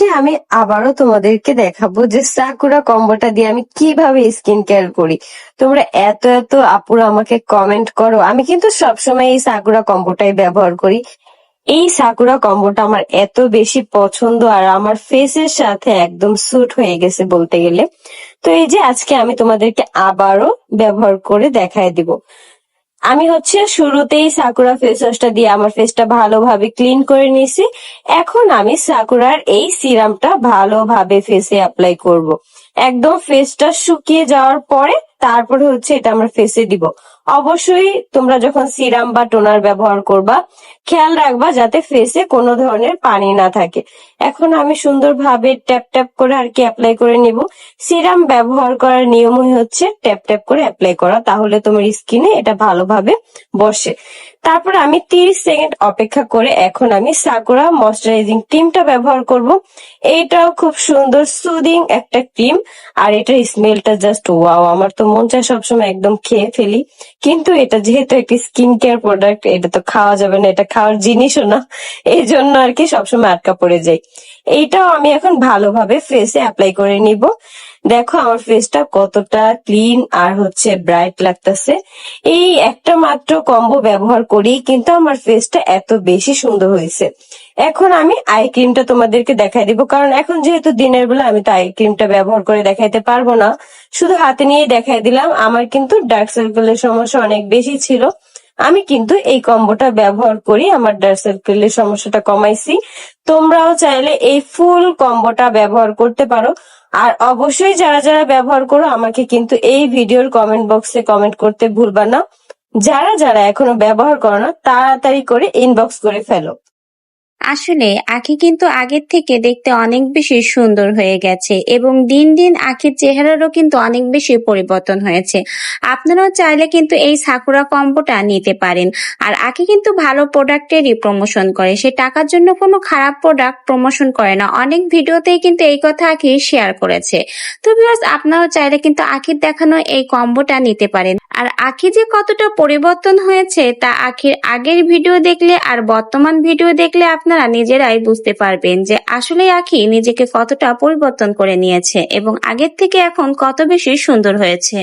আজকে আমি আবারও তোমাদেরকে দেখাবো যে সাকুরা কম্বোটা দিয়ে আমি কীভাবে স্কিন কেয়ার করি। তোমরা এত এত আপুরা আমাকে কমেন্ট করো। আমি কিন্তু সবসময় এই সাকুরা কম্বোটাই ব্যবহার করি। এই সাকুরা কম্বোটা আমার এত বেশি পছন্দ আর আমার ফেসের সাথে একদম স্যুট হয়ে গেছে বলতে গেলে। তো এই যে আজকে আমি তোমাদেরকে আবারও ব্যবহার করে দেখায় দিব। আমি হচ্ছে শুরুতেই সাকুরা ফেস ওয়াশটা দিয়ে আমার ফেসটা ভালোভাবে ক্লিন করে নিয়েছি এখন আমি সাকুরার এই সিরামটা ভালোভাবে ফেসে অ্যাপ্লাই করব। একদম ফেসটা শুকিয়ে যাওয়ার পরে তারপরে হচ্ছে এটা আমরা ফেসে দিব অবশ্যই তোমরা যখন সিরাম বা টোনার ব্যবহার করবা, খেয়াল রাখবা যাতে ফেসে কোনো ধরনের পানি না থাকে। এখন আমি সুন্দরভাবে ট্যাপ ট্যাপ করে আর কি অ্যাপ্লাই করে নিব। সিরাম ব্যবহার করার নিয়মই হচ্ছে ট্যাপ ট্যাপ করে অ্যাপ্লাই করা, তাহলে তোমার স্কিনে এটা ভালোভাবে বসে। তারপর আমি 30 সেকেন্ড অপেক্ষা করে এখন আমি সাকুরা ময়শ্চারাইজিং ক্রিমটা ব্যবহার করব। এইটাও খুব সুন্দর সুদিং একটা ক্রিম। আর এটার স্মেলটা জাস্ট ওয়াও আমার তো মন চায় সবসময় একদম খেয়ে ফেলি। কিন্তু এটা যেহেতু একটি স্কিন কেয়ার প্রোডাক্ট এটা তো খাওয়া যাবে না, এটা খাওয়ার জিনিসও না। এই জন্য আর কি সবসময় আটকা পড়ে যাই। এইটাও আমি এখন ভালোভাবে ফেসে অ্যাপ্লাই করে নিব। দেখো, আমার ফেসটা কতটা ক্লিন আর হচ্ছে ব্রাইট লাগতেছে। এই একটা মাত্র কম্বো ব্যবহার করি, কিন্তু আমার ফেসটা এত বেশি সুন্দর হয়েছে। এখন আমি আই ক্রিমটা তোমাদেরকে দেখাই দিব, কারণ এখন যেহেতু দিনের বেলা, আমি তো আই ক্রিমটা ব্যবহার করে দেখাইতে পারব না। শুধু হাতে নিয়ে দেখাই দিলাম, আমার কিন্তু ডার্ক সার্কেলের সমস্যা অনেক বেশি ছিল। আমি কিন্তু এই কম্বোটা ব্যবহার করি, আমার ডার্ক সার্কেলের সমস্যাটা কমাইছি। তোমরাও চাইলে এই ফুল কম্বোটা ব্যবহার করতে পারো। আর অবশ্যই যারা যারা ব্যবহার করো, আমাকে কিন্তু এই ভিডিওর কমেন্ট বক্সে কমেন্ট করতে ভুলবা না। যারা যারা এখনও ব্যবহার করো না, তাড়াতাড়ি করে ইনবক্স করে ফেলো। আসলে আখি কিন্তু আগের থেকে দেখতে অনেক বেশি সুন্দর হয়ে গেছে এবং দিন দিন আখির চেহারারও কিন্তু অনেক বেশি পরিবর্তন হয়েছে। আপনারাও চাইলে কিন্তু এই সাকুরা কম্বোটা নিতে পারেন। আর আখি কিন্তু ভালো প্রোডাক্টেরই প্রমোশন করে। সে টাকার জন্য কোনো খারাপ প্রোডাক্ট প্রমোশন করে না। অনেক ভিডিওতেই কিন্তু এই কথা আখি শেয়ার করেছে। তো বিকজ আপনারাও চাইলে কিন্তু আখির দেখানো এই কম্বোটা নিতে পারেন। আর আখি যে কতটা পরিবর্তন হয়েছে তা আখির আগের ভিডিও দেখলে আর বর্তমান ভিডিও দেখলে আপনারা নিজেরাই বুঝতে পারবেন যে আসলে আখি নিজেকে কতটা পরিবর্তন করে নিয়েছে এবং আগের থেকে এখন কত বেশি সুন্দর হয়েছে।